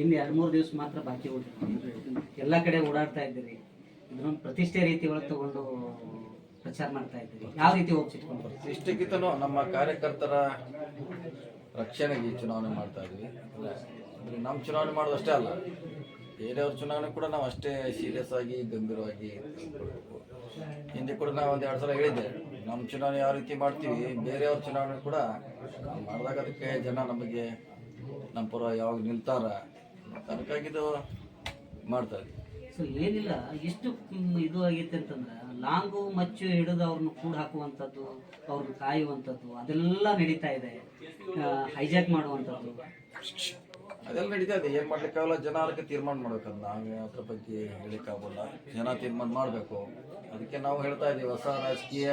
ಇನ್ನು ಎರಡು ಮೂರು ದಿವಸ ಮಾತ್ರ ಬಾಕಿ ಉಳಿದಿದೆ ಎಲ್ಲ ಕಡೆ ಓಡಾಡ್ತಾ ಇದ್ದೀರಿ. ಇದನ್ನ ಪ್ರತಿಷ್ಠೆ ರೀತಿ ಒಳಗೆ ತಗೊಂಡು ಪ್ರಚಾರ ಮಾಡ್ತಾ ಇದ್ದೀರಿ. ಯಾವ ರೀತಿ ಒಪ್ಪಿಸಿಟ್ಕೊಂಡು ಇಷ್ಟಕ್ಕಿಂತನೂ ನಮ್ಮ ಕಾರ್ಯಕರ್ತರ ರಕ್ಷಣೆಗೆ ಚುನಾವಣೆ ಮಾಡ್ತಾ ಇದ್ವಿ ನಮ್ಮ ಚುನಾವಣೆ ಮಾಡೋದು ಅಷ್ಟೇ ಅಲ್ಲ, ಬೇರೆಯವ್ರ ಚುನಾವಣೆ ಕೂಡ ನಾವು ಅಷ್ಟೇ ಸೀರಿಯಸ್ ಆಗಿ, ಗಂಭೀರವಾಗಿ. ಹಿಂದೆ ಕೂಡ ನಾವು ಒಂದು ಎರಡು ಸಲ ಹೇಳಿದ್ದೆ, ನಮ್ಮ ಚುನಾವಣೆ ಯಾವ ರೀತಿ ಮಾಡ್ತೀವಿ, ಬೇರೆಯವ್ರ ಚುನಾವಣೆ ಕೂಡ ಮಾಡಿದಾಗ ಅದಕ್ಕೆ ಜನ ನಮಗೆ ನಮ್ಮ ಪರ ಯಾವಾಗ ನಿಲ್ತಾರ? ಅದಕ್ಕಾಗಿದ್ದು ಮಾಡ್ತಾರೆ. ಸೊ ಏನಿಲ್ಲ ಎಷ್ಟು ಇದು ಆಗೈತೆ ಅಂತಂದ್ರೆ ಲಾಂಗು ಮಚ್ಚು ಹಿಡಿದು ಅವ್ರನ್ನ ಕೂಡ ಹಾಕುವಂಥದ್ದು ಅವ್ರನ್ನ ಕಾಯುವಂಥದ್ದು ಅದೆಲ್ಲ ನಡೀತಾ ಇದೆ. ಹೈಜಾಕ್ ಮಾಡುವಂಥದ್ದು. ಅದೆಲ್ಲ ನಡೀತಾ ಇದೆ. ಏನು ಮಾಡ್ಲಿಕ್ಕಾಗಲ್ಲ ಜನ ಅದಕ್ಕೆ ತೀರ್ಮಾನ ಮಾಡ್ಬೇಕು ನಾವು ಅದ್ರ ಬಗ್ಗೆ ಹೇಳಿಕ್ಕಾಗಲ್ಲ ಜನ ತೀರ್ಮಾನ ಮಾಡಬೇಕು. ಅದಕ್ಕೆ ನಾವು ಹೇಳ್ತಾ ಇದ್ದೀವಿ ಹೊಸ ರಾಜಕೀಯ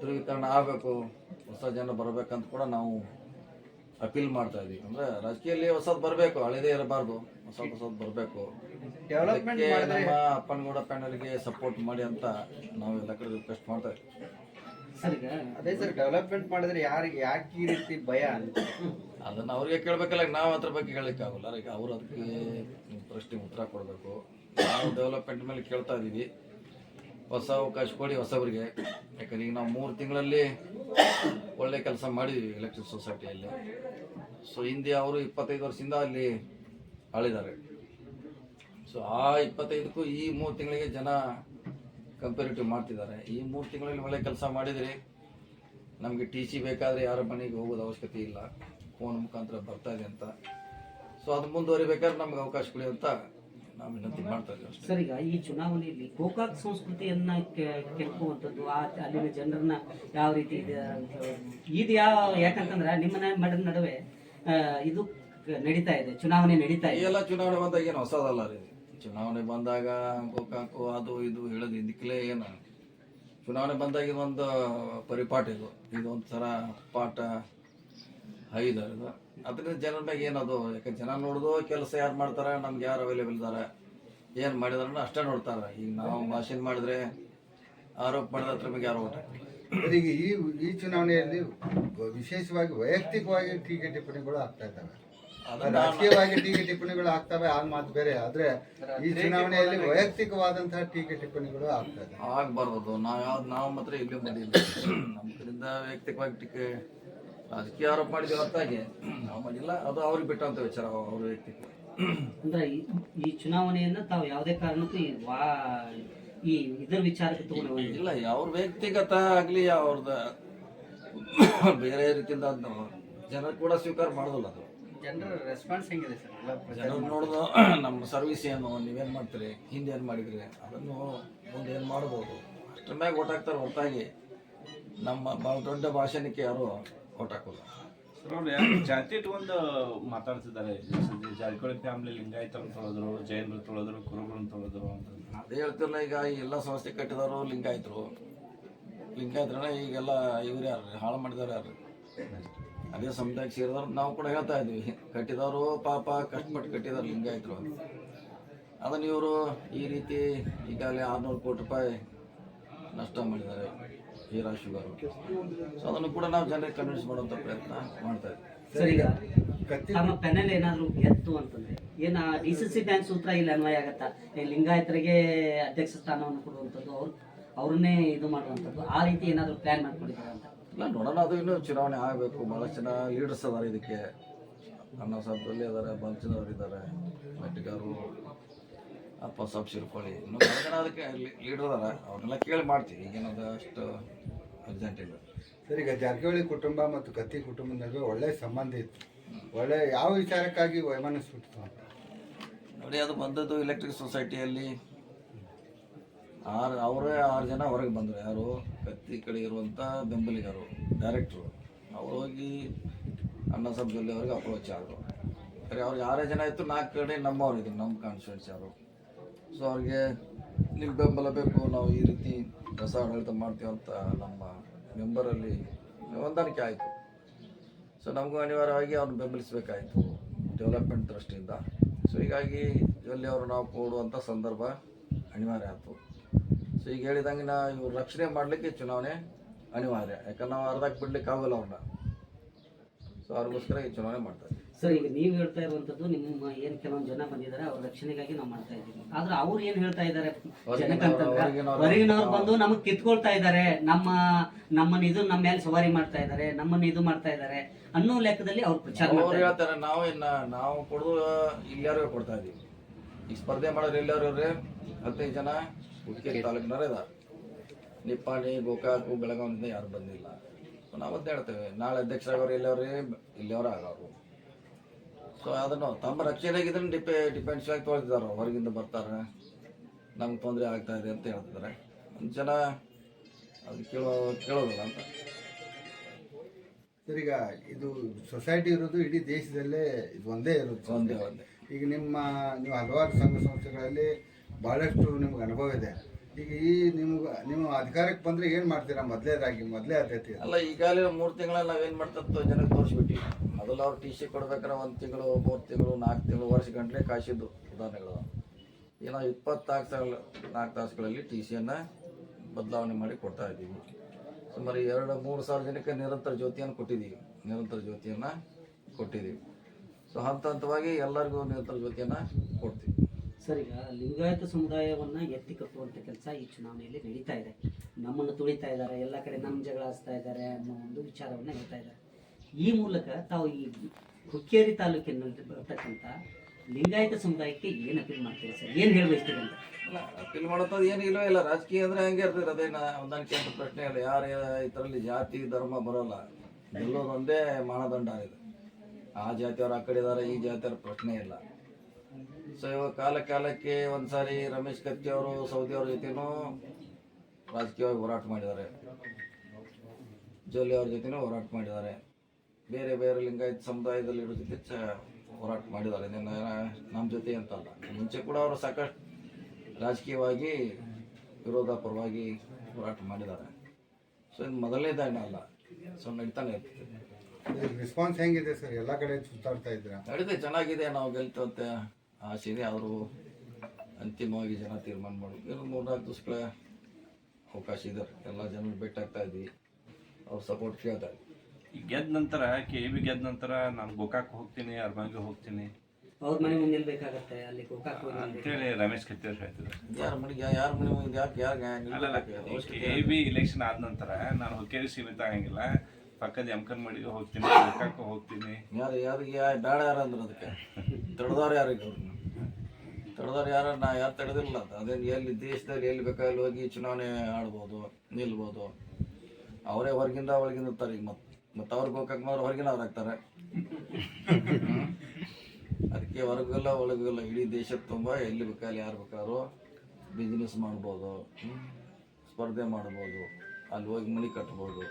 ಧ್ರುವೀಕರಣ ಆಗಬೇಕು. ಹೊಸ ಜನ ಬರಬೇಕಂತ ಕೂಡ ನಾವು ಅಪೀಲ್ ಮಾಡ್ತಾ ಇದೀವಿ. ಅಂದ್ರೆ ರಾಜಕೀಯದಲ್ಲಿ ಹೊಸದ್ ಬರಬೇಕು ಹಳೇದೇ ಇರಬಾರ್ದು. ಹೊಸ ಹೊಸದ್ ಬರಬೇಕು. ಡೆವಲಪ್ಮೆಂಟ್ ನಮ್ಮ ಅಪ್ಪನಗೌಡ ಪ್ಯಾನಲ್ಗೆ ಸಪೋರ್ಟ್ ಮಾಡಿ ಅಂತ ನಾವು ಎಲ್ಲ ಕಡೆ ರಿಕ್ವೆಸ್ಟ್ ಮಾಡ್ತಾ ಇದ್ದೀವಿ ಅದೇ ಸರ್ ಡೆವಲಪ್ಮೆಂಟ್ ಮಾಡಿದ್ರೆ ಯಾರಿಗೆ ಯಾಕೆ ಈ ರೀತಿ ಭಯ ಅಂತ? ಅದನ್ನ ಅವ್ರಿಗೆ ಕೇಳ್ಬೇಕಲ್ಲ ನಾವು ಅದ್ರ ಬಗ್ಗೆ ಹೇಳಲಿಕ್ಕಾಗಲ್ಲ ಆಗಲ್ಲ. ಅವ್ರು ಅದಕ್ಕೆ ಪ್ರಶ್ನೆ ಉತ್ತರ ಕೊಡಬೇಕು. ನಾವು ಡೆವಲಪ್ಮೆಂಟ್ ಮೇಲೆ ಕೇಳ್ತಾ ಇದ್ದೀವಿ ಹೊಸ ಅವಕಾಶ ಕೊಡಿ ಹೊಸಬರಿಗೆ. ಯಾಕಂದ್ರೆ ಈಗ ನಾವು ಮೂರು ತಿಂಗಳಲ್ಲಿ ಒಳ್ಳೆ ಕೆಲಸ ಮಾಡಿದ್ವಿ ಎಲೆಕ್ಟ್ರಿಕ್ ಸೊಸೈಟಿಯಲ್ಲಿ ಸೊ ಹಿಂದೆ ಅವರು ಇಪ್ಪತ್ತೈದು ವರ್ಷದಿಂದ ಅಲ್ಲಿ ಆಳಿದ್ದಾರೆ ಸೊ ಆ ಇಪ್ಪತ್ತೈದಕ್ಕೂ ಈ ಮೂರು ತಿಂಗಳಿಗೆ ಜನ ಕಂಪೇರಿಟಿವ್ ಮಾಡ್ತಿದ್ದಾರೆ. ಈ ಮೂರು ತಿಂಗಳಲ್ಲಿ ಒಳ್ಳೆ ಕೆಲಸ ಮಾಡಿದ್ರಿ ನಮಗೆ ಟಿ ಸಿ ಬೇಕಾದರೆ ಯಾರ ಮನೆಗೆ ಹೋಗೋದು ಅವಶ್ಯಕತೆ ಇಲ್ಲ. ಫೋನ್ ಮುಖಾಂತರ ಬರ್ತಾ ಇದೆ ಅಂತ. ಸೊ ಅದು ಮುಂದುವರಿಬೇಕಾದ್ರೆ ನಮ್ಗೆ ಅವಕಾಶ ಕೊಡಿ ಅಂತ ನಾವು ವಿನಂತಿ ಮಾಡ್ತಾ ಇದ್ದೀವಿ ಅಷ್ಟೇ. ಸರ್ ಈಗ ಈ ಚುನಾವಣೆಯಲ್ಲಿ ಗೋಕಾಕ್ ಸಂಸ್ಕೃತಿಯನ್ನ ಕೆ- ಕೆಣಕುವಂಥದ್ದು ಆ ಅಲ್ಲಿನ ಜನರನ್ನ ಯಾವ ರೀತಿ ಇದೆ. ಇದು ಯಾವ ಯಾಕಂತಂದ್ರೆ ನಿಮ್ಮ ಮಡದ ನಡುವೆ ಆ, ಇದು ಕ- ನಡೀತಾ ಇದೆ ಚುನಾವಣೆ ನಡೀತಾ ಈ ಇದೆ. ಎಲ್ಲ ಚುನಾವಣೆ ಬಂದಾಗ ಏನು ಹೊಸದಲ್ಲ ರೀ ಚುನಾವಣೆ ಬಂದಾಗ ಗೋಕಾಕು ಅದು ಇದು ಹೇಳೋದು ಇದಕ್ಕಲೇ ಏನು? ಚುನಾವಣೆ ಬಂದಾಗ ಇದೊಂದು ಪರಿಪಾಠ ಇದು. ಇದೊಂದು ಥರ ಪಾಠ. ಐದು ಅದರಿಂದ ಜನರ ಮ್ಯಾಗ ಏನದು ಯಾಕಂದ್ರೆ ಜನ ನೋಡೋದು ಕೆಲಸ ಯಾರು ಮಾಡ್ತಾರೆ ನಮ್ಗೆ ಯಾರು ಅವೈಲೇಬಲ್ ಇದ್ದಾರೆ ಏನು ಮಾಡಿದಾರ ಅಷ್ಟೇ ನೋಡ್ತಾರೆ. ಈಗ ನಾವು ಭಾಷಣ ಮಾಡಿದ್ರೆ ಆರೋಪ ಮಾಡಿದ್ರೆ ಅದ್ರ ಬಗ್ಗೆ ಯಾರು ಓಟ್ ಹಾಕಿಲ್ಲ ಈಗ ಈ ಈ ಚುನಾವಣೆಯಲ್ಲಿ ವಿಶೇಷವಾಗಿ ವೈಯಕ್ತಿಕವಾಗಿ ಟೀಕೆ ಟಿಪ್ಪಣಿಗಳು ಆಗ್ತಾ ಇದ್ದಾವೆ. ರಾಜಕೀಯವಾಗಿ ಟೀಕೆ ಟಿಪ್ಪಣಿಗಳು ಆಗ್ತವೆ ಆ ಮಾತು ಬೇರೆ. ಆದ್ರೆ ಈ ಚುನಾವಣೆಯಲ್ಲಿ ವೈಯಕ್ತಿಕವಾದಂತಹ ಟೀಕೆ ಟಿಪ್ಪಣಿಗಳು ಆಗ್ತಾ ಇದೆ ಆಗ್ಬಾರ್ದು. ನಾವು ಯಾವ್ದು ನಾವು ಮಾತ್ರ ಇಲ್ಲಿ ಬಂದಿಲ್ಲ ನಮ್ಮ ಕಡೆಯಿಂದ ವೈಯಕ್ತಿಕವಾಗಿ ಟೀಕೆ ರಾಜಕೀಯ ಆರೋಪ ಮಾಡಿದ ಹೊರತಾಗಿ ನಾವು ಅದು ಅವ್ರಿಗೆ ಬಿಟ್ಟಂತ ವಿಚಾರ ಅವ್ರ ವ್ಯಕ್ತಿ. ಅಂದ್ರೆ ಈ- ಈ ಚುನಾವಣೆಯನ್ನ ತಾವು ಯಾವುದೇ ಕಾರಣಕ್ಕೂ ಈ ವಾ ಈ ಇದರ ವಿಚಾರಕ್ಕೆ ತಗೊಂಡು. ಇಲ್ಲ ಅವ್ರ ವ್ಯಕ್ತಿಗತ ಆಗಲಿ ಅವ್ರದ ಬೇರೆ ರೀತಿಯಿಂದ ಜನ ಜನರು ಕೂಡ ಸ್ವೀಕಾರ ಮಾಡೋದಿಲ್ಲ ಅದು. ಜನರ ರೆಸ್ಪಾನ್ಸ್ ಹೆಂಗಿದೆ ಸರ್? ಎಲ್ಲ ಪ್ರಚಾರ ಜನರು ನೋಡೋದು ನಮ್ಮ ಸರ್ವಿಸ್ ಏನು ನೀವೇನು ಮಾಡ್ತೀರಿ? ಹಿಂದೆ ಏನು ಮಾಡಿದ್ರಿ? ಅದನ್ನು ಮುಂದೆ ಏನು ಮಾಡ್ಬೋದು? ಅಷ್ಟ್ರ ಮ್ಯಾಗ ಓಟ್ ಹಾಕ್ತಾರೆ ಹೊರತಾಗಿ. ನಮ್ಮ ಭಾಳ ದೊಡ್ಡ ಭಾಷಣಕ್ಕೆ ಯಾರು? ಓಟ್ ಹಾಕೋಲ್ಲ ಯಾರು ಜಾತಿ ಇಟ್ಕೊಂಡು ಮಾತಾಡ್ತಿದ್ದಾರೆ. ಸದ್ಯ ಜಾರಕಿಹೊಳಿ ಫ್ಯಾಮಿಲಿ ಲಿಂಗಾಯತರನ್ನ ತೊಳೆದ್ರು ಜೈನರು ತೊಳೆದ್ರು ಕುರುಗಳನ್ನು ತೊಳೆದ್ರು ಅಂತ. ಅದೇ ಹೇಳ್ತಿರಲ್ಲ ಈಗ ಎಲ್ಲ ಸಂಸ್ಥೆ ಕಟ್ಟಿದವರು ಲಿಂಗಾಯತರು. ಲಿಂಗಾಯತರನ್ನ ಈಗೆಲ್ಲ ಇವ್ರು ಯಾರು ಹಾಳು ಮಾಡಿದವ್ರು ಯಾರು? ಅದೇ ಸಮುದಾಯಕ್ಕೆ ಸೇರಿದವ್ರು. ನಾವು ಕೂಡ ಹೇಳ್ತಾ ಇದ್ವಿ ಕಟ್ಟಿದವರು ಪಾಪ ಕಷ್ಟಪಟ್ಟು ಕಟ್ಟಿದಾರೆ ಲಿಂಗಾಯತರು ಅಂತ. ಅದನ್ನು ಇವರು ಈ ರೀತಿ ಈಗಾಗಲೇ ಆರುನೂರು ಕೋಟಿ ರೂಪಾಯಿ ನಷ್ಟ ಮಾಡಿದ್ದಾರೆ. ಹೀರಾ ಶುಗರ್ ಸೊ ಅದನ್ನು ಕೂಡ ನಾವು ಜನರಿಗೆ ಕನ್ವಿನ್ಸ್ ಮಾಡುವಂಥ ಪ್ರಯತ್ನ ಮಾಡ್ತಾ ಇದ್ದೀವಿ ಸರ್ ಈಗ ತಮ್ಮ ಪೆನಲ್ ಏನಾದರೂ ಎತ್ತು ಅಂತಂದ್ರೆ ಏನು ಡಿ ಸಿ ಸಿ ಬ್ಯಾಂಕ್ ಸೂತ್ರ ಇಲ್ಲಿ ಅನ್ವಯ ಆಗತ್ತಾ? ಈ ಲಿಂಗಾಯತರಿಗೆ ಅಧ್ಯಕ್ಷ ಸ್ಥಾನವನ್ನು ಕೊಡುವಂಥದ್ದು ಅವ್ರು ಅವ್ರನ್ನೇ ಇದು ಮಾಡುವಂಥದ್ದು. ಆ ರೀತಿ ಏನಾದರೂ ಪ್ಲಾನ್ ಮಾಡ್ಕೊಂಡಿದ್ದಾರೆ ಅಂತ? ಇಲ್ಲ ನೋಡೋಣ ಅದು ಇನ್ನೂ ಚುನಾವಣೆ ಆಗಬೇಕು. ಭಾಳಷ್ಟು ಜನ ಲೀಡರ್ಸ್ ಅದಾರೆ ಇದಕ್ಕೆ. ಅಣ್ಣ ಸಾಬ್ದಲ್ಲಿ ಅದಾರೆ ಬಂಚನವ್ರು ಇದ್ದಾರೆ ಮೆಟ್ಟಿಗಾರು ಅಪ್ಪ ಸಾಬ್ ಶಿರ್ಕೊಳ್ಳಿ ಇನ್ನೂ ಜನ ಅದಕ್ಕೆ ಲೀಡರ್ ಅದಾರ ಅವ್ರನ್ನೆಲ್ಲ ಕೇಳಿ ಮಾಡ್ತೀವಿ. ಈಗೇನದ ಅಷ್ಟು ಅರ್ಜೆಂಟ್ ಸರಿ ಈಗ ಜಾರಕಿಹೊಳಿ ಕುಟುಂಬ ಮತ್ತು ಕತ್ತಿ ಕುಟುಂಬದ ನಡುವೆ ಒಳ್ಳೆ ಸಂಬಂಧ ಇತ್ತು. ಒಳ್ಳೆ ಯಾವ ವಿಚಾರಕ್ಕಾಗಿ ವೈಮನಸ್ಸು ಅಂತ? ನೋಡಿ ಅದು ಬಂದದ್ದು ಎಲೆಕ್ಟ್ರಿಕ್ ಸೊಸೈಟಿಯಲ್ಲಿ ಆರು ಅವರೇ ಆರು ಜನ ಹೊರಗೆ ಬಂದರು. ಯಾರು? ಕತ್ತಿ ಕಡೆ ಇರುವಂಥ ಬೆಂಬಲಿಗರು ಡೈರೆಕ್ಟ್ರು ಅವ್ರು ಹೋಗಿ ಅಣ್ಣ ಸಾಬ್ ಜೊಲ್ಲೆ ಅವ್ರಿಗೆ ಅಪ್ರೋಚ್ ಆದರು. ಸರಿ ಅವ್ರು ಯಾರೇ ಜನ ಇತ್ತು. ನಾಲ್ಕು ಕಡೆ ನಮ್ಮವ್ರು ಇದ್ರು ನಮ್ಮ ಕಾನ್ಸ್ಟಿಟ್ಯೂನ್ಸ್ ಯಾರು ಸೊ ಅವ್ರಿಗೆ ನಿಮ್ಮ ಬೆಂಬಲ ಬೇಕು ನಾವು ಈ ರೀತಿ ಹೊಸ ಆಡಳಿತ ಮಾಡ್ತೀವಿ ಅಂತ ನಮ್ಮ ಮೆಂಬರಲ್ಲಿ ಹೊಂದಾಣಿಕೆ ಆಯಿತು. ಸೊ ನಮಗೂ ಅನಿವಾರ್ಯವಾಗಿ ಅವ್ರನ್ನ ಬೆಂಬಲಿಸಬೇಕಾಯಿತು ಡೆವಲಪ್ಮೆಂಟ್ ದೃಷ್ಟಿಯಿಂದ. ಸೊ ಹೀಗಾಗಿ ಇಲ್ಲಿ ಅವರು ನಾವು ಕೊಡುವಂಥ ಸಂದರ್ಭ ಅನಿವಾರ್ಯ ಆಯಿತು. ಸೊ ಈಗ ಹೇಳಿದಂಗೆ ನಾ ಇವ್ರು ರಕ್ಷಣೆ ಮಾಡಲಿಕ್ಕೆ ಚುನಾವಣೆ ಅನಿವಾರ್ಯ. ಯಾಕಂದ್ರೆ ನಾವು ಅರ್ಧಕ್ಕೆ ಬಿಡ್ಲಿಕ್ಕೆ ಆಗೋಲ್ಲ ಅವ್ರನ್ನ ಸೊ ಅವ್ರಿಗೋಸ್ಕರ ಈ ಚುನಾವಣೆ ಮಾಡ್ತಾ ಇದ್ದೀವಿ. ಸರ್ ಈಗ ನೀವು ಹೇಳ್ತಾ ಇರುವಂತದ್ದು ನಿಮ್ಮ ಏನ್ ಕೆಲವೊಂದು ಜನ ಬಂದಿದ್ದಾರೆ ಅವ್ರ ರಕ್ಷಣೆಗಾಗಿ ನಾವು ಮಾಡ್ತಾ ಇದ್ದೀವಿ. ಆದ್ರೆ ಅವ್ರು ಏನ್ ಹೇಳ್ತಾ ಇದ್ದಾರೆ ಜನಕ್ಕಂತಂದ್ರೆ ಹೊರಗಿನವ್ರು- ಬಂದು ನಮಗ್ ಕಿತ್ಕೊಳ್ತಾ ಇದ್ದಾರೆ ನಮ್ಮ ನಮ್ಮನ್ನ ಇದು ನಮ್ಮ ಮೇಲೆ ಸವಾರಿ ಮಾಡ್ತಾ ಇದ್ದಾರೆ ನಮ್ಮನ್ನ ಇದು ಮಾಡ್ತಾ ಇದ್ದಾರೆ ಅನ್ನೋ ಲೆಕ್ಕದಲ್ಲಿ ಅವ್ರು ಪ್ರಚಾರ ಅವ್ರು ಹೇಳ್ತಾರೆ ನಾವು ಇನ್ನ ನಾವು ಕೊಡೋದು ಇಲ್ಲಾರು ಕೊಡ್ತಾ ಇದೀವಿ ಈ ಸ್ಪರ್ಧೆ ಮಾಡೋರು ಎಲ್ಲಾರು ಇವ್ರೆ ಹದಿನೈದು ಜನ ಹುಡುಕೇರಿ ತಾಲೂಕಿನವ್ರು ಇದಾರೆ. ನಿಪ್ಪಾಣಿ ಗೋಕಾಕು ಬೆಳಗಾವಿಯಿಂದ ಯಾರು ಬಂದಿಲ್ಲ. ನಾವು ಅಂತ ಹೇಳ್ತೇವೆ. ನಾಳೆ ಅಧ್ಯಕ್ಷರಾಗೋರು ಎಲ್ಲವ್ರಿ ಇಲ್ಲಿಯವ್ರ ಆಗೋರು. ಸೊ ಅದನ್ನು ತಮ್ಮ ರಕ್ಷಣೆಗಿದ್ರೆ ಡಿಪೆ ಡಿಪೆಂಡ್ಸ್ ಆಗಿ ತೊಳೆದಿದ್ದಾರೆ ಹೊರಗಿಂದ ಬರ್ತಾರೆ. ನಮ್ಗೆ ತೊಂದರೆ ಆಗ್ತಾ ಇದೆ ಅಂತ ಹೇಳ್ತಿದ್ದಾರೆ. ಒಂದು ಜನ ಅದು ಕೇಳೋ ಕೇಳೋದಿಲ್ಲ ಅಂತ. ಸರ್ ಈಗ ಇದು ಸೊಸೈಟಿ ಇರೋದು ಇಡೀ ದೇಶದಲ್ಲೇ ಇದು ಒಂದೇ ಇರುತ್ತೆ. ಒಂದೇ ಒಂದೇ. ಈಗ ನಿಮ್ಮ ನೀವು ಹಲವಾರು ಸಂಘ ಸಂಸ್ಥೆಗಳಲ್ಲಿ ಭಾಳಷ್ಟು ನಿಮ್ಗೆ ಅನುಭವ ಇದೆ. ಈಗ ಈ ನಿಮ್ಗೆ, ನಿಮ್ಮ ಅಧಿಕಾರಕ್ಕೆ ಬಂದ್ರೆ ಏನು ಮಾಡ್ತೀರಾ? ಮೊದ್ಲೇದಾಗಿ, ಮೊದಲೇ ಆದ್ಯತೆ ಅಲ್ಲ, ಈಗಾಗಲೇ ಮೂರು ತಿಂಗಳಲ್ಲಿ ನಾವೇನು ಮಾಡ್ತಂತ ಜನಕ್ಕೆ ತೋರಿಸ್ಬಿಟ್ಟಿ ಮೊದಲು ಅವ್ರು ಟಿ ಸಿ ಕೊಡ್ಬೇಕಾರೆ ಒಂದು ತಿಂಗಳು, ಮೂರು ತಿಂಗಳು, ನಾಲ್ಕು ತಿಂಗಳು, ವರ್ಷ ಗಂಟಲೆ ಕಾಯಿಸಿದ್ದು ಉದಾಹರಣೆಗಳು. ಏನೋ ನಾವು ಇಪ್ಪತ್ನಾಲ್ಕು ಸಾವಿರ ನಾಲ್ಕು ತಾಸುಗಳಲ್ಲಿ ಟಿ ಸಿಯನ್ನು ಬದಲಾವಣೆ ಮಾಡಿ ಕೊಡ್ತಾ ಇದ್ದೀವಿ. ಸುಮಾರು ಎರಡು, ಮೂರು ಸಾವಿರ ಜನಕ್ಕೆ ನಿರಂತರ ಜ್ಯೋತಿಯನ್ನು ಕೊಟ್ಟಿದ್ದೀವಿ. ನಿರಂತರ ಜ್ಯೋತಿಯನ್ನು ಕೊಟ್ಟಿದ್ದೀವಿ. ಸೊ ಹಂತ ಹಂತವಾಗಿ ಎಲ್ಲರಿಗೂ ನಿರಂತರ ಜ್ಯೋತಿಯನ್ನು ಕೊಡ್ತೀವಿ. ಸರ್ ಈಗ ಲಿಂಗಾಯತ ಸಮುದಾಯವನ್ನ ಎತ್ತಿ ಕಟ್ಟುವಂಥ ಕೆಲಸ ಈ ಚುನಾವಣೆಯಲ್ಲಿ ನಡೀತಾ ಇದೆ. ನಮ್ಮನ್ನು ತುಳಿತಾ ಇದ್ದಾರೆ ಎಲ್ಲ ಕಡೆ ನಮ್ಮ ಜಗಳ ಹಚ್ತಾ ಇದ್ದಾರೆ ಅನ್ನೋ ಒಂದು ವಿಚಾರವನ್ನ ಹೇಳ್ತಾ ಇದ್ದಾರೆ ಈ ಮೂಲಕ ತಾವು ಈ ಹುಕ್ಕೇರಿ ತಾಲೂಕಿನಲ್ಲಿ ಬರ್ತಕ್ಕಂಥ ಲಿಂಗಾಯತ ಸಮುದಾಯಕ್ಕೆ ಏನು ಅಪೀಲ್ ಮಾಡ್ತೀರಿ ಸರ್? ಏನು ಹೇಳ್ಬೇಕು ಅಂತ? ಅಲ್ಲ, ಅಪೀಲ್ ಏನು ಇಲ್ಲವೇ ಇಲ್ಲ. ರಾಜಕೀಯ ಅಂದ್ರೆ ಹಂಗೆ ಇರ್ತದೆ ಅದೇ ಹೊಂದಾಣಿಕೆ ಅಂತ ಪ್ರಶ್ನೆ ಇಲ್ಲ ಯಾರು ಇದರಲ್ಲಿ ಜಾತಿ, ಧರ್ಮ ಬರೋಲ್ಲ. ಎಲ್ಲೋದೊಂದೇ ಒಂದೇ ಮಾನದಂಡ ಇದೆ. ಆ ಜಾತಿಯವರು ಆ ಕಡೆ ಇದ್ದಾರೆ ಈ ಜಾತಿಯವ್ರ ಪ್ರಶ್ನೆ ಇಲ್ಲ. ಸೊ ಇವಾಗ ಕಾಲ ಕಾಲಕ್ಕೆ ಒಂದ್ಸಾರಿ ರಮೇಶ್ ಕತ್ತಿ ಅವರು ಸೌದಿ ಅವ್ರ ಜೊತೆನೂ ರಾಜಕೀಯವಾಗಿ ಹೋರಾಟ ಮಾಡಿದ್ದಾರೆ. ಜೋಲಿ ಅವ್ರ ಜೊತೆನೂ ಹೋರಾಟ ಮಾಡಿದ್ದಾರೆ. ಬೇರೆ ಬೇರೆ ಲಿಂಗಾಯತ ಸಮುದಾಯದಲ್ಲಿ ಇರೋ ಜೊತೆ ಚ ಹೋರಾಟ ಮಾಡಿದ್ದಾರೆ. ಇದನ್ನ ನಮ್ಮ ಜೊತೆ ಅಂತಲ್ಲ ಮುಂಚೆ ಕೂಡ ಅವರು ಸಾಕಷ್ಟು ರಾಜಕೀಯವಾಗಿ ವಿರೋಧ ಪರವಾಗಿ ಹೋರಾಟ ಮಾಡಿದ್ದಾರೆ. ಸೊ ಇದು ಮೊದಲನೇ ಮೊದಲನೇದಾಗಿ ಅಲ್ಲ. ಸೊ ನಡೀತಾನೆ ಇರ್ತದೆ ರೆಸ್ಪಾನ್ಸ್ ಹೆಂಗಿದೆ ಸರ್? ಎಲ್ಲ ಕಡೆ ಸುತ್ತಾಡ್ತಾ ಇದ್ದೀರಾ? ನಡೀತೆ ಚೆನ್ನಾಗಿದೆ. ನಾವು ಗೆಲ್ತಂತೆ ಆಸೆ ಇದೆ ಅವರು ಅಂತಿಮವಾಗಿ ಜನ ತೀರ್ಮಾನ ಮಾಡೋದು. ಇನ್ನು ಮೂರ್ನಾಲ್ಕು ದಿವಸಗಳ ಅವಕಾಶ ಇದ್ದಾರೆ. ಎಲ್ಲ ಜನರು ಭೇಟಾಗ್ತಾ ಆಗ್ತಾ ಇದ್ವಿ. ಅವ್ರ ಸಪೋರ್ಟ್ ಕೇಳ್ತಾ ಇದ್ವಿ ಈ ಗೆದ್ದ ನಂತರ ಕೆ ಬಿ ಗೆದ್ದ ನಂತರ ನಾನು ಗೋಕಾಕ್ ಹೋಗ್ತೀನಿ ಅರ್ಬಂಗೆ ಹೋಗ್ತೀನಿ. ಅವ್ರ ಮನೆ ಮುಂದೆ ಬೇಕಾಗತ್ತೆ? ಅಲ್ಲಿ ಗೋಕಾಕ್ ಹೋಗಿ. ಅಂತೇಳಿ ರಮೇಶ್ ಕತ್ತಿ ಅವ್ರು ಹೇಳ್ತಿದ್ರು ಯಾರ ಮನೆಗೆ ಯಾರ ಮನೆ ಮುಂದೆ ಯಾಕೆ ಯಾರು ಅಲ್ಲ ಕೆ ಬಿ ಇಲೆಕ್ಷನ್ ಆದ ನಂತರ ನಾನು ಹುಕ್ಕೇರಿ ಸೀಮಿತ ಆಗಂಗಿಲ್ಲ. ಪಕ್ಕದ ಎಮ್ಕನ್ ಮಡಿಗೆ ಹೋಗ್ತೀನಿ ಹೋಗ್ತೀನಿ. ಯಾರು, ಯಾರಿಗೆ ಬೇಡ ಯಾರು ಅಂದ್ರೆ ಅದಕ್ಕೆ. ತಡೆದವ್ರು ಯಾರಿಗೆ ಅವ್ರನ್ನ ತಡೆದವ್ರು ಯಾರು, ನಾ ಯಾರು ತಡೆದಿಲ್ಲ ಅದೇ. ಅದೇನು ಎಲ್ಲಿ ದೇಶದಲ್ಲಿ ಎಲ್ಲಿ ಬೇಕಾದಲ್ಲಿ ಹೋಗಿ ಚುನಾವಣೆ ಆಡ್ಬೋದು, ನಿಲ್ಬೋದು. ಅವರೇ ಹೊರಗಿಂದ ಒಳಗಿಂದ ಇರ್ತಾರೆ ಈಗ ಮತ್ತೆ ಮತ್ತೆ ಅವ್ರಿಗೆ ಹೋಗಕ್ಕೆ ಮಾತ್ರ ಹೊರಗಿನ ಅವ್ರು ಆಗ್ತಾರೆ. ಅದಕ್ಕೆ ಹೊರಗೆಲ್ಲ ಒಳಗೆಲ್ಲ ಇಡೀ ದೇಶಕ್ಕೆ ತುಂಬ ಎಲ್ಲಿ ಬೇಕಾದಲ್ಲಿ ಯಾರು ಬೇಕಾದ್ರು ಬಿಸ್ನೆಸ್ ಮಾಡ್ಬೋದು ಸ್ಪರ್ಧೆ ಮಾಡ್ಬೋದು, ಅಲ್ಲಿ ಹೋಗಿ ಮನೆ ಕಟ್ಬೋದು.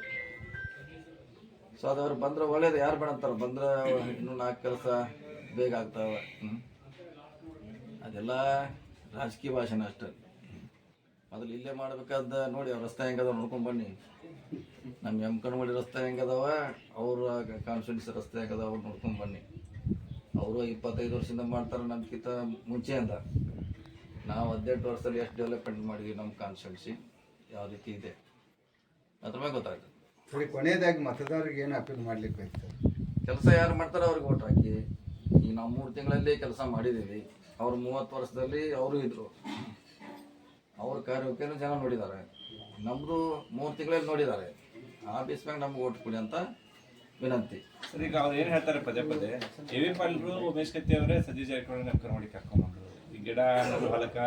ಸೊ ಅದು ಅವ್ರು ಬಂದ್ರೆ ಒಳ್ಳೇದು. ಯಾರು ಬೇಡ ಅಂತಾರೆ ಬಂದ್ರೆ ಇನ್ನೂ ನಾಲ್ಕು ಕೆಲಸ ಬೇಗ ಆಗ್ತಾವ. ಅದೆಲ್ಲ ರಾಜಕೀಯ ಭಾಷೆನ ಅಷ್ಟೇ. ಮೊದಲು ಇಲ್ಲೇ ಮಾಡ್ಬೇಕಾದ ನೋಡಿ, ಅವ್ರ ರಸ್ತೆ ಹೆಂಗದ ನೋಡ್ಕೊಂಡು ಬನ್ನಿ. ನಮ್ಮ ಎಂ ಕಣ್ಮಡಿ ರಸ್ತೆ ಹೆಂಗದವ, ಅವ್ರ ಕಾನ್ಸ್ಟಿಟ್ಯೂನ್ಸಿ ರಸ್ತೆ ಹೆಂಗದಾವ ಅವ್ರು ನೋಡ್ಕೊಂಡ್ ಬನ್ನಿ. ಅವರು ಇಪ್ಪತ್ತೈದು ವರ್ಷದಿಂದ ಮಾಡ್ತಾರೆ ನಮ್ಗಿಂತ ಅಂದ. ನಾವು ಹದಿನೆಂಟು ವರ್ಷದಲ್ಲಿ ಎಷ್ಟು ಡೆವಲಪ್ಮೆಂಟ್ ಮಾಡಿದ್ವಿ ನಮ್ಮ ಕಾನ್ಸ್ಟಿಟ್ಯೂನ್ಸಿ ಯಾವ ರೀತಿ ಇದೆ? ಅದ್ರ ಮೇಲೆ ಗೊತ್ತಾಗ್ತದೆ. ಸರಿ ಕೊನೆಯದಾಗಿ ಮತದಾರರಿಗೆ ಏನು ಅಪೀಲ್ ಮಾಡ್ಲಿಕ್ಕೆ ಬೇಕು ಕೆಲಸ ಯಾರು ಮಾಡ್ತಾರೆ ಅವ್ರಿಗೆ ಓಟ್ ಹಾಕಿ. ಈಗ ನಾವು ಮೂರು ತಿಂಗಳಲ್ಲಿ ಕೆಲಸ ಮಾಡಿದ್ದೀವಿ. ಅವ್ರು ಮೂವತ್ತು ವರ್ಷದಲ್ಲಿ ಅವರು ಇದ್ರು. ಅವ್ರ ಕಾರ್ಯಕ್ಕೆ ಜನ ನೋಡಿದ್ದಾರೆ. ನಮ್ಮದು ಮೂರು ತಿಂಗಳಲ್ಲಿ ನೋಡಿದ್ದಾರೆ. ಆ ಬೇಸ್ ಮ್ಯಾಗ ನಮ್ಗೆ ಓಟ್ ಕೊಡಿ ಅಂತ ವಿನಂತಿ. ಸರ್ ಈಗ ಅವ್ರು ಏನು ಹೇಳ್ತಾರೆ ಪದೇ ಪದೇ? ಎ ವಿ ಪಾಲ್ರು ಉಮೇಶ್ ಕತ್ತಿ ಅವರೇ ಸತೀಶ್ ಜಾರಕಿಹೊಳಿ ನಮ್ಕರ್ ಮಾಡಿ ಕರ್ಕೊಂಡ್ಬಂದ್ರು ಈ ಗಿಡ ನಡು ಹೊಲಕ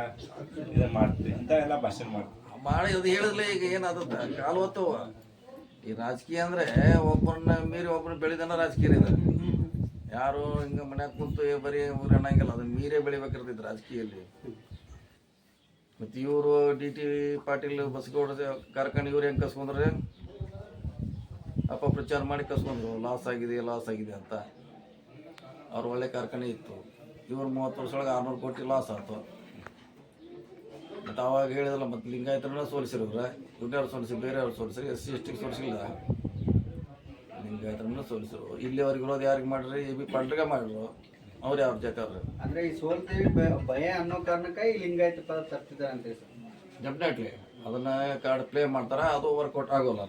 ಇದನ್ನ ಮಾಡ್ತೀವಿ. ಅಂತ ಎಲ್ಲ ಭಾಷಣ ಮಾಡ್ತೀವಿ. ಮಾಡಿ ಇದು ಹೇಳಿದ್ರೆ ಈಗ ಏನಾದ ಕಾಲು ಹೊತ್ತವ ಈ ರಾಜಕೀಯ ಅಂದ್ರೆ ಒಬ್ಬರನ್ನ ಮೀರಿ ಒಬ್ಬರು ಬೆಳೆದನ ರಾಜಕೀಯ ಇದೆ. ಯಾರು ಹಿಂಗ ಮನ್ಯಾಗ ಕುಂತು ಬರೀ ಊರು ಅನ್ನಂಗಿಲ್ಲ, ಅದು ಮೀರೇ ಬೆಳಿಬೇಕಿರ್ತೈತೆ ರಾಜಕೀಯಲ್ಲಿ. ಮತ್ತು ಇವರು ಡಿ ಟಿ ಪಾಟೀಲ್, ಬಸ್ಗೌಡ ಕಾರ್ಖಾನೆ ಇವ್ರು ಹೆಂಗೆ ಕಸ್ಕೊಂಡ್ರೆ? ಅಪಪ್ರಚಾರ ಮಾಡಿ ಕಸ್ಕೊಂಡ್ರು. ಲಾಸ್ ಆಗಿದೆ ಲಾಸ್ ಆಗಿದೆ ಅಂತ. ಅವ್ರ ಒಳ್ಳೆ ಕಾರ್ಖಾನೆ ಇತ್ತು. ಇವ್ರು ಮೂವತ್ತು ವರ್ಷೊಳಗೆ ಆರ್ನೂರು ಕೋಟಿ ಲಾಸ್ ಆಯ್ತು ಮತ್ತು ಅವಾಗ ಹೇಳಿದಲ್ಲ ಮತ್ತು ಲಿಂಗಾಯತರನ್ನ ಸೋಲಿಸಿರವ್ರೆ ಇವ್ರನ್ನ ಸೋಲಿಸಿ ಬೇರೆಯವ್ರು ಸೋಲಿಸಿ ಎಸ್ ಸಿ ಎಸ್ ಟಿಗೆ ಸೋಲಿಸಿಲ್ಲ. ಲಿಂಗಾಯತರನ್ನ ಸೋಲಿಸಿರು. ಇಲ್ಲಿವರೆಗೆ ಇರೋದು ಯಾರಿಗೆ ಮಾಡ್ರಿ? ಎ ಬಿ ಪಾಟ್ರಿಗೆ ಮಾಡಿದ್ರು ಅವ್ರು ಯಾರ ಜೊತೆ ಅವ್ರು? ಅಂದ್ರೆ ಈ ಸೋಲ್ತೀವಿ ಭಯ- ಭಯ ಅನ್ನೋ ಕಾರಣಕ್ಕಾಗಿ ಲಿಂಗಾಯತ ಪದ ತರ್ತಿದ್ದಾರೆ ಅಂತ ಡೆಫಿನೆಟ್ಲಿ ಅದನ್ನ ಕಾರ್ಡ್ ಪ್ಲೇ ಮಾಡ್ತಾರೆ ಅದು ವರ್ಕೌಟ್ ಆಗೋಲ್ಲ.